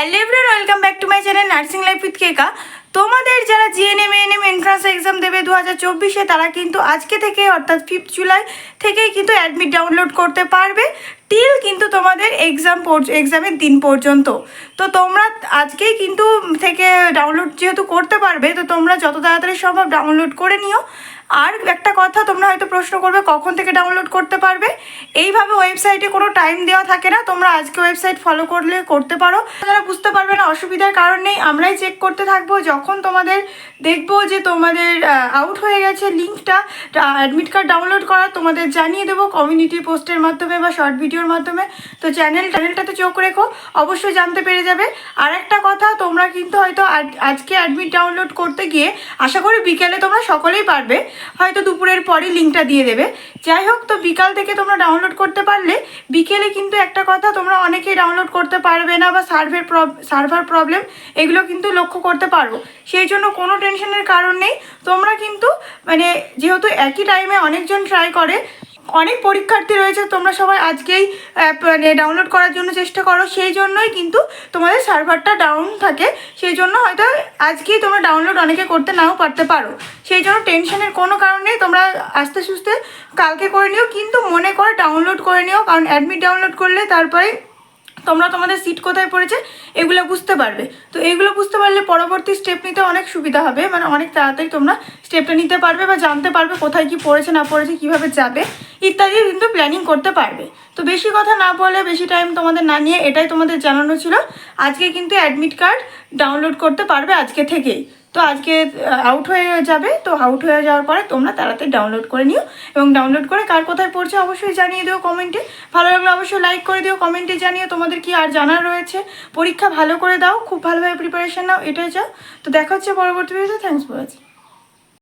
Hello everyone, welcome back to my channel nursing life with Keka. তোমাদের যারা GNM ANM entrance exam দেবে দু হাজার চব্বিশে, তারা কিন্তু আজকে থেকে, অর্থাৎ ফিফথ জুলাই থেকেই কিন্তু অ্যাডমিট ডাউনলোড করতে পারবে টিল কিন্তু তোমাদের এক্সাম এক্সামের দিন পর্যন্ত। তো তোমরা আজকেই কিন্তু থেকে ডাউনলোড যেহেতু করতে পারবে, তো তোমরা যত তাড়াতাড়ি সম্ভব ডাউনলোড করে নিও। আর একটা কথা তোমরা হয়তো প্রশ্ন করবে, কখন থেকে ডাউনলোড করতে পারবে? এইভাবে ওয়েবসাইটে কোনো টাইম দেওয়া থাকে না, তোমরা আজকে ওয়েবসাইট ফলো করলে, করতে পারো। তারা বুঝতে পারবে না, অসুবিধার কারণ নেই, আমরাই চেক করতে থাকব। যখন তোমাদের দেখব যে তোমাদের আউট হয়ে গেছে লিঙ্কটা অ্যাডমিট কার্ড ডাউনলোড করা, তোমাদের জানিয়ে দেবো কমিউনিটি পোস্টের মাধ্যমে বা শর্ট ভিডিওর মাধ্যমে। তো চ্যানেল চ্যানেলটাতে চোখ রেখো, অবশ্যই জানতে পেরে যাবে। আর একটা কথা, তোমরা কিন্তু হয়তো আজকে অ্যাডমিট ডাউনলোড করতে গিয়ে, আশা করি বিকেলে তোমরা সকলেই পারবে। হয়তো দুপুরের পরই লিঙ্কটা দিয়ে দেবে। যাই হোক, তো বিকাল থেকে তোমরা ডাউনলোড করতে পারলে, বিকেলে কিন্তু একটা কথা, তোমরা অনেকেই ডাউনলোড করতে পারবে না বা সার্ভের সার্ভার প্রবলেম এগুলো কিন্তু লক্ষ্য করতে পারব সেই জন্য কোনো টেনশনের কারণ নেই। তোমরা কিন্তু মানে যেহেতু একই টাইমে অনেকজন ট্রাই করে অনেক পরীক্ষার্থী রয়েছে, তোমরা সবাই আজকেই অ্যাপ মানে ডাউনলোড করার জন্য চেষ্টা করো। সেই জন্যই কিন্তু তোমাদের সার্ভারটা ডাউন থাকে। সেই জন্য হয়তো আজকেই তোমরা ডাউনলোড অনেকে করতে নাও পারতে পারো। সেই জন্য টেনশনের কোনো কারণ তোমরা আস্তে সুস্তে কালকে করে নিও। কিন্তু মনে করে ডাউনলোড করে নিও, কারণ অ্যাডমিট ডাউনলোড করলে তারপরে তোমরা তোমাদের সিট কোথায় পড়েছে, এগুলো বুঝতে পারবে। তো এগুলো বুঝতে পারলে পরবর্তী স্টেপ নিতে অনেক সুবিধা হবে। মানে অনেক তাড়াতাড়ি তোমরা স্টেপটা নিতে পারবে বা জানতে পারবে কোথায় কি পড়েছে, না পড়েছে, কীভাবে যাবে। ইত্যাদি কিন্তু প্ল্যানিং করতে পারবে। তো বেশি কথা না বলে, বেশি টাইম তোমাদের না নিয়ে এটাই তোমাদের জানানো ছিল। আজকে কিন্তু অ্যাডমিট কার্ড ডাউনলোড করতে পারবে আজকে থেকেই। তো আজকে আউট হয়ে যাবে। তো আউট হয়ে যাওয়ার পরে তোমরা তাড়াতাড়ি ডাউনলোড করে নিও। এবং ডাউনলোড করে কার কোথায় পড়ছে অবশ্যই জানিয়ে দিও কমেন্টে ভালো লাগলে অবশ্যই লাইক করে দিও কমেন্টে জানিও তোমাদের কি আর জানার রয়েছে। পরীক্ষা ভালো করে দাও, খুব ভালোভাবে প্রিপারেশান নাও, এটাই চাও। তো দেখা হচ্ছে পরবর্তী ভিডিওতে থ্যাংকস ফর ওয়াচিং